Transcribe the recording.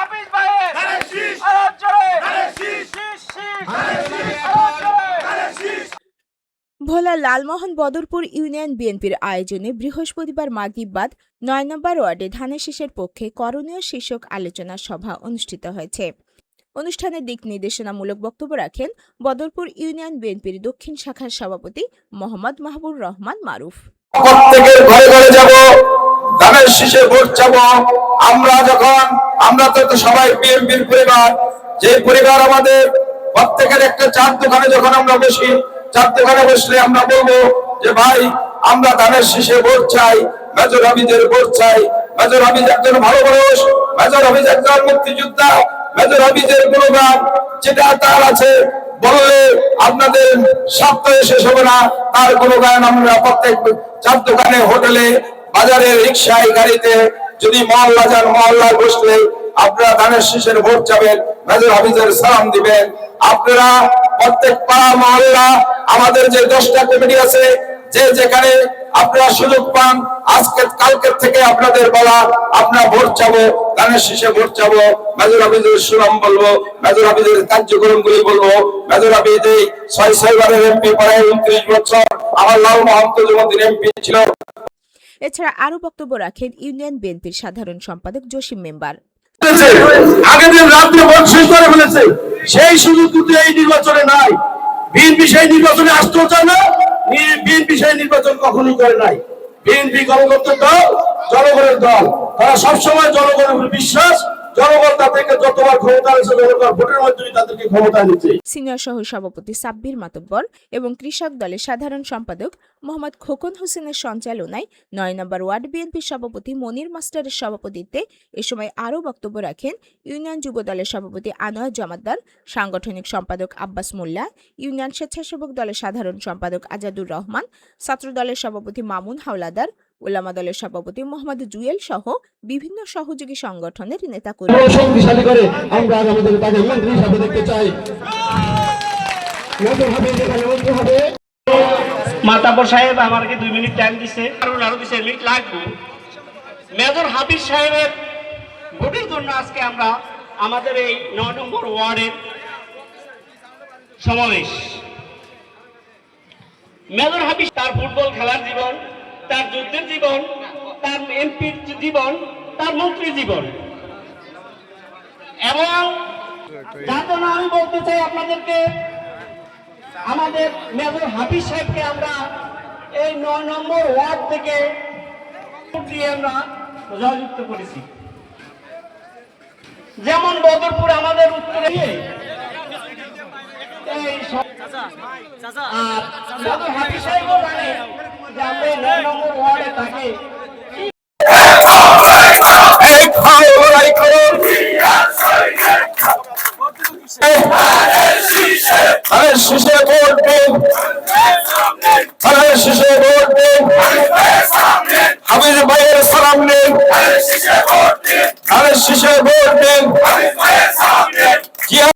হাফিজ ভাইয়ের আরব জোরে ভোলা লালমোহন বদরপুর ইউনিয়ন বিএনপির আয়োজনে বৃহস্পতিবার মাগরিববাদ নয় নম্বর ওয়ার্ডে ধানের শীষের পক্ষে করণীয় শীর্ষক আলোচনা সভা অনুষ্ঠিত হয়েছে। অনুষ্ঠানে দিক নির্দেশনামূলক বক্তব্য রাখেন বদরপুর ইউনিয়ন বিএনপির দক্ষিণ শাখার সভাপতি মোহাম্মদ মাহবুর রহমান মারুফ। প্রত্যেকের ঘরে ঘরে যাব। ধানের শীষে ভোট যাব আমরা যখন, আমরা তো সবাই বিএনপির পরিবার। যে পরিবার আমাদের, প্রত্যেকের একটা চার দোকানে যখন আমরা বসি, চার দোকানে বসলে আমরা বলব যে, ভাই, আমরা ধানের শীষে ভোট চাই, মেজর হাবিজের ভোট চাই, মেজর হাবিজ একজন ভালো মানুষ, মেজর হাবিজ একজন মুক্তিযোদ্ধা, মেজর হাবিজের গুণগান যেটা তার আছে, বললে আপনাদের সপ্তাহে শেষ হবে না, তার কোনো গান আমরা প্রত্যেক চার দোকানে হোটেলে বাজারে রিক্সায়, গাড়িতে যদি মহল্লা যান মহল্লায় বসলে আপনারা ধানের শীষের ভোট যাবেন মেজর হাফিজের সালাম দিবেন। আপনারা প্রত্যেক পাড়া, মহল্লা, আমাদের যে দশটা কমিটি আছে, যে যেখানে আপনারা সুযোগ পান, আজকে, কালকের থেকে আপনাদের বলা আপনারা ভোট চাবো, ধানের শীষে ভোট চাবো, মেজর হাফিজের সুনাম বলব, মেজর হাফিজের কার্যক্রম গুলি বলব, মেজর হাফিজ এই ছয় ছয় বারের এমপি প্রায় উনত্রিশ বছর, আমার লাল মহন্ত যুবদিন এমপি ছিল। এছাড়া আরও বক্তব্য রাখেন ইউনিয়ন বিএনপির সাধারণ সম্পাদক জসিম মেম্বার। দিন করে ফেলেছে, সেই সুযোগ কিন্তু এই নির্বাচনে নাই। বিএনপি সেই নির্বাচনে আসতেও চায় না, বিএনপি সেই নির্বাচন কখনোই করে নাই। বিএনপি গণতন্ত্রের দল জনগণের দল। তারা সবসময় জনগণের উপর বিশ্বাস, জনগণ তাদেরকে যতবার ভোটের মাধ্যমে তাদেরকে ক্ষমতা নিচ্ছে সিনিয়র সহ সভাপতি সাব্বির মাতব্বর এবং কৃষক দলের সাধারণ সম্পাদক মোহাম্মদ খোকন হোসেনের সঞ্চালনায় নয় নম্বর ওয়ার্ড সভাপতি মনির মাস্টারের সভাপতিত্বে এ সময় আরও বক্তব্য রাখেন ইউনিয়ন যুব দলের সভাপতি আনোয়ার জমাদ্দার সাংগঠনিক সম্পাদক আব্বাস মোল্লা, ইউনিয়ন স্বেচ্ছাসেবক দলের সাধারণ সম্পাদক আজাদুর রহমান, ছাত্র দলের সভাপতি মামুন হাওলাদার ওলামা দলের সভাপতি মোহাম্মদ জুয়েল সহ বিভিন্ন সহযোগী সংগঠনের আরও শক্তিশালী করে আমরা তাকে মন্ত্রী হিসাবে দেখতে চাই। মাতাবর সাহেব আমাকে দুই মিনিট টাইম দিছে। কারণ আরও মিনিট লাগবে। মেজর হাফিজ সাহেবের ভোটের জন্য আজকে আমরা আমাদের এই নয় নম্বর ওয়ার্ডের সমাবেশ। মেজর হাফিজ তার ফুটবল খেলার জীবন তার যুদ্ধের জীবন তার এমপির জীবন তার মন্ত্রী জীবন। এবং যার জন্য আমি বলতে চাই আপনাদেরকে আমাদের মেজর হাফিজ সাহেবকে আমরা এই নয় নম্বর ওয়ার্ড থেকে দিয়ে আমরা জয়যুক্ত করেছি। যেমন বদরপুর আমাদের উত্তরে এই আর মেজর হাফিজ সাহেবও জানে যে আমরা নয় নম্বর ওয়ার্ডে থাকি শীষে ভোট দিন শীষে ভোট দিন হাবিজ ভাইয়ের সালাম নিন শীষে ভোট দিন